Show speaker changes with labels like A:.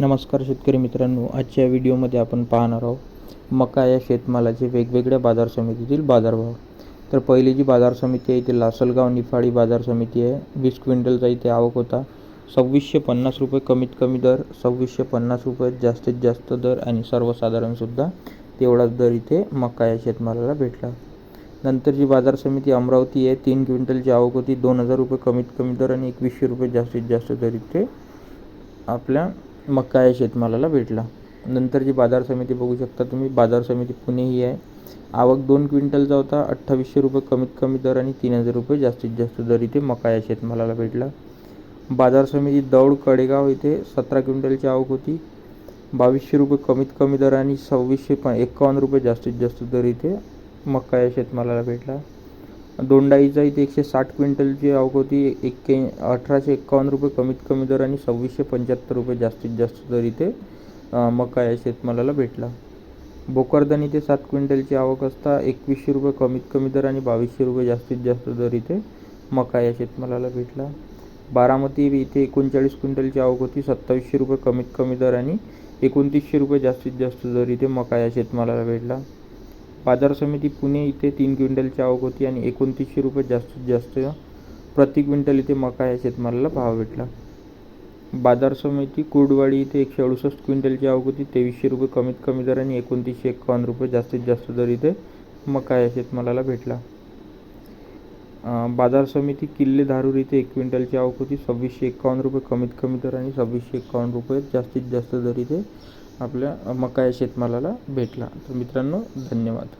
A: नमस्कार शेतकरी मित्रांनो आजच्या व्हिडिओमध्ये आपण पाहणार आहोत मका या शेतमालाचे वेगवेगळ्या बाजार समितीतील बाजारभाव. तर पहिली जी बाजार समिती आहे ती लासलगाव निफाडी बाजार समिती आहे. वीस क्विंटलचा इथे आवक होता. सव्वीसशे पन्नास रुपये कमीत कमी दर सव्वीसशे पन्नास रुपये जास्तीत जास्त दर आणि सर्वसाधारणसुद्धा तेवढाच दर इथे मका या शेतमालाला भेटला. नंतर जी बाजार समिती अमरावती आहे तीन क्विंटलची आवक होती. दोन हजार रुपये कमीत कमी दर आणि एकवीसशे रुपये जास्तीत जास्त दर इथे आपल्या मका या शेतमालाला भेटला. नंतर जी बाजार समिती बघू शकता तुम्ही बाजार समिती पुणे ही आहे. आवक दोन क्विंटलचा होता अठ्ठावीसशे रुपये कमीत कमी दर आणि तीन हजार रुपये जास्तीत जास्त दर इथे मका या शेतमालाला भेटला. बाजार समिती दौड कडेगाव इथे सतरा क्विंटलची आवक होती. बावीसशे रुपये कमीत कमी दर आणि सव्वीसशे प एकावन्न रुपये जास्तीत जास्त दर इथे मका या शेतमालाला भेटला. दोंडाईचा इथे एकशे साठ क्विंटलची आवक होती. एक्के अठराशे एक्कावन्न रुपये कमीत कमी दर आणि सव्वीसशे पंच्याहत्तर रुपये जास्तीत जास्त दर इथे मका या शेतमालाला भेटला. भोकरदन इथे सात क्विंटलची आवक असता एकवीसशे रुपये कमीत कमी दर आणि बावीसशे रुपये जास्तीत जास्त दर इथे मका या शेतमालाला भेटला. बारामती इथे एकोणचाळीस क्विंटलची आवक होती सत्तावीसशे रुपये कमीत कमी दर आणि एकोणतीसशे रुपये जास्तीत जास्त दर इथे मका या शेतमालाला भेटला. बाजार समिती पुणे इथे तीन क्विंटलची आवक होती आणि एकोणतीसशे रुपये जास्तीत जास्त प्रति क्विंटल इथे मका या शेतमालाला भाव भेटला. बाजार समिती कुर्डवाडी इथे एकशे अडुसष्ट क्विंटलची आवक होती तेवीसशे रुपये कमीत कमी दर आणि एकोणतीसशे एकावन्न रुपये जास्तीत जास्त दर इथे मका या शेतमालाला भेटला. बाजार समिती किल्ले धारूर इथे एक क्विंटलची आवक होती सव्वीसशे एकावन्न रुपये कमीत कमी दर आणि सव्वीसशे एकावन्न रुपये जास्तीत जास्त दर इथे आपल्या मका या शेतमालाला भेटला. तर मित्रांनो धन्यवाद.